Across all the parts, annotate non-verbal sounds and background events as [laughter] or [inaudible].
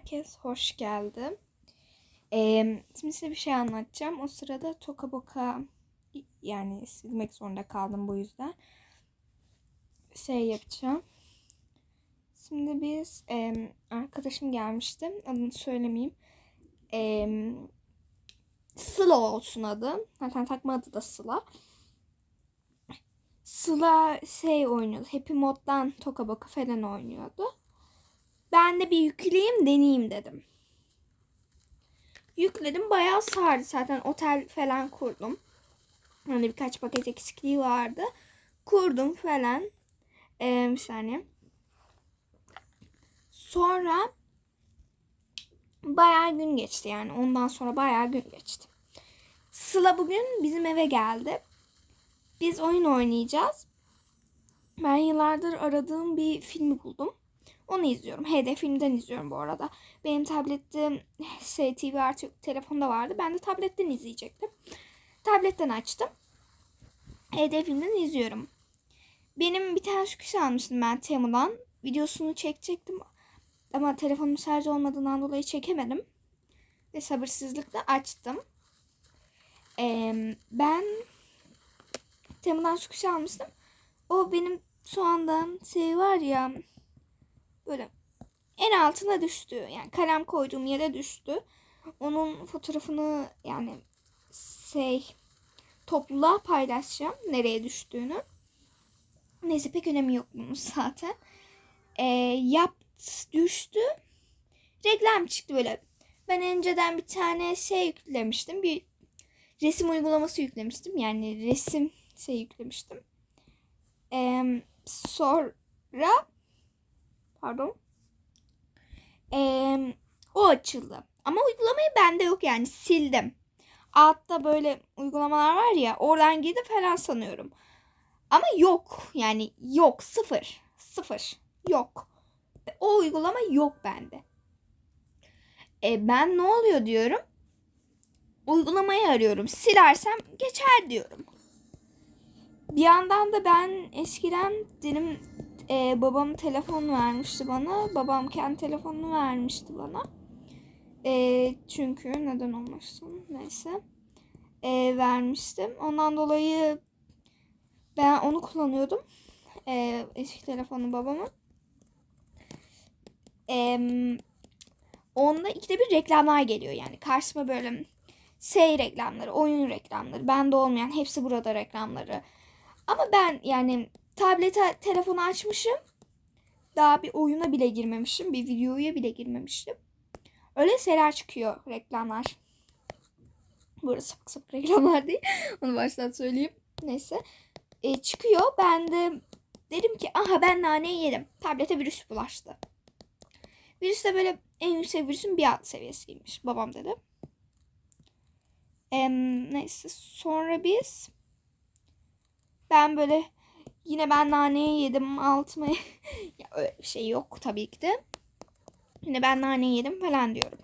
herkes hoş geldi. Ee, şimdi size bir şey anlatacağım. O sırada toka boka yani silmek zorunda kaldım bu yüzden. Şey yapacağım. Şimdi biz em, arkadaşım gelmişti. Adını söylemeyeyim. Em, Sıla olsun adı. Zaten takma adı da Sıla. Sıla şey oynuyordu. Happy Mod'dan Toka Boka falan oynuyordu. Ben de bir yükleyeyim deneyeyim dedim. Yükledim bayağı sardı zaten otel falan kurdum. Hani birkaç paket eksikliği vardı. Kurdum falan. Ee, bir saniye. Sonra bayağı gün geçti yani. Ondan sonra bayağı gün geçti. Sıla bugün bizim eve geldi. Biz oyun oynayacağız. Ben yıllardır aradığım bir filmi buldum. Onu izliyorum. HD filmden izliyorum bu arada. Benim tablette şey, TV artı telefonda vardı. Ben de tabletten izleyecektim. Tabletten açtım. HD filmden izliyorum. Benim bir tane şüküş almıştım ben Temu'dan. Videosunu çekecektim. Ama telefonum şarj olmadığından dolayı çekemedim. Ve sabırsızlıkla açtım. Ee, ben Temu'dan şüküş almıştım. O benim şu anda şey var ya böyle en altına düştü. Yani kalem koyduğum yere düştü. Onun fotoğrafını yani şey topluluğa paylaşacağım nereye düştüğünü. Neyse pek önemi yok bunun zaten. Ee, yap düştü. Reklam çıktı böyle. Ben önceden bir tane şey yüklemiştim. Bir resim uygulaması yüklemiştim. Yani resim şey yüklemiştim. Ee, sonra pardon ee, o açıldı. Ama uygulamayı bende yok yani sildim. Altta böyle uygulamalar var ya oradan girdi falan sanıyorum. Ama yok yani yok sıfır sıfır yok. O uygulama yok bende. E ben ne oluyor diyorum. Uygulamayı arıyorum. Silersem geçer diyorum. Bir yandan da ben eskiden dedim e, babam telefon vermişti bana. Babam kendi telefonunu vermişti bana. E, çünkü neden olmasın neyse. E, vermiştim. Ondan dolayı ben onu kullanıyordum. E, eski telefonu babamın. E, onda ikide bir reklamlar geliyor yani. Karşıma böyle şey reklamları, oyun reklamları, bende olmayan hepsi burada reklamları. Ama ben yani tablete telefonu açmışım. Daha bir oyuna bile girmemişim. Bir videoya bile girmemiştim. Öyle şeyler çıkıyor reklamlar. Burada sapık sapık reklamlar değil. [laughs] Onu baştan söyleyeyim. Neyse. E, çıkıyor. Ben de dedim ki aha ben naneyi yedim. Tablete virüs bulaştı. Virüs de böyle en yüksek virüsün bir alt seviyesiymiş. Babam dedi. E, neyse. Sonra biz ben böyle yine ben naneyi yedim altıma [laughs] ya öyle bir şey yok tabii ki de. Yine ben naneyi yedim falan diyorum.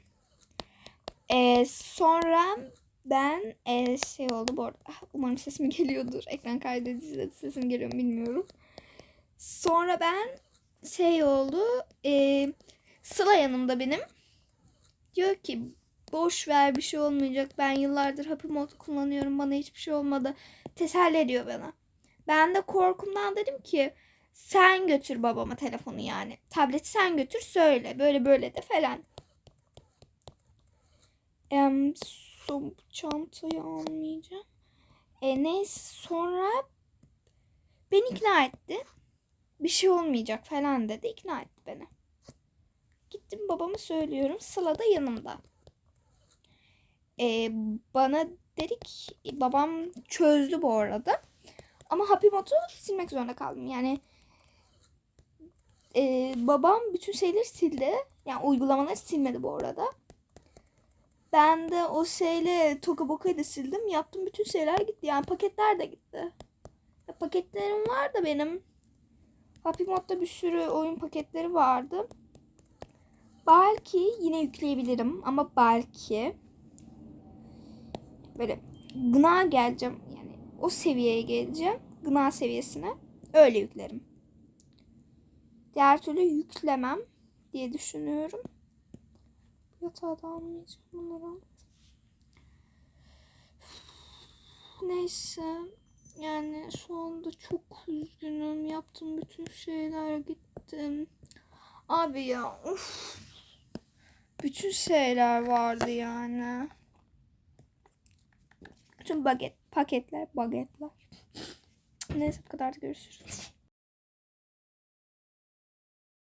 Ee, sonra ben e, şey oldu bu arada. Ah, Umarım sesim geliyordur. [laughs] Ekran kaydedicide sesim geliyor bilmiyorum. Sonra ben şey oldu. E, Sıla yanımda benim. Diyor ki boş ver bir şey olmayacak. Ben yıllardır Happy Mod kullanıyorum. Bana hiçbir şey olmadı. Teselli ediyor bana. Ben de korkumdan dedim ki sen götür babama telefonu yani. Tableti sen götür söyle. Böyle böyle de falan. Em, so, çantayı almayacağım. E, neyse sonra beni ikna etti. Bir şey olmayacak falan dedi. ikna etti beni. Gittim babama söylüyorum. Sıla da yanımda. E, bana dedik babam çözdü bu arada. Ama Happy Mod'u silmek zorunda kaldım. Yani e, babam bütün şeyleri sildi. Yani uygulamaları silmedi bu arada. Ben de o şeyle Toka Boka'yı da sildim. Yaptım bütün şeyler gitti. Yani paketler de gitti. Ya, paketlerim var da benim. Happy Mod'da bir sürü oyun paketleri vardı. Belki yine yükleyebilirim ama belki böyle gına geleceğim yani o seviyeye geleceğim. Gına seviyesine öyle yüklerim. Diğer türlü yüklemem diye düşünüyorum. Yatağa da almayacağım. Bunları. Neyse. Yani şu anda çok üzgünüm. Yaptığım bütün şeyler gittim. Abi ya of. Bütün şeyler vardı yani. Bütün baget, paketler, bagetler. Neyse bu kadar da görüşürüz.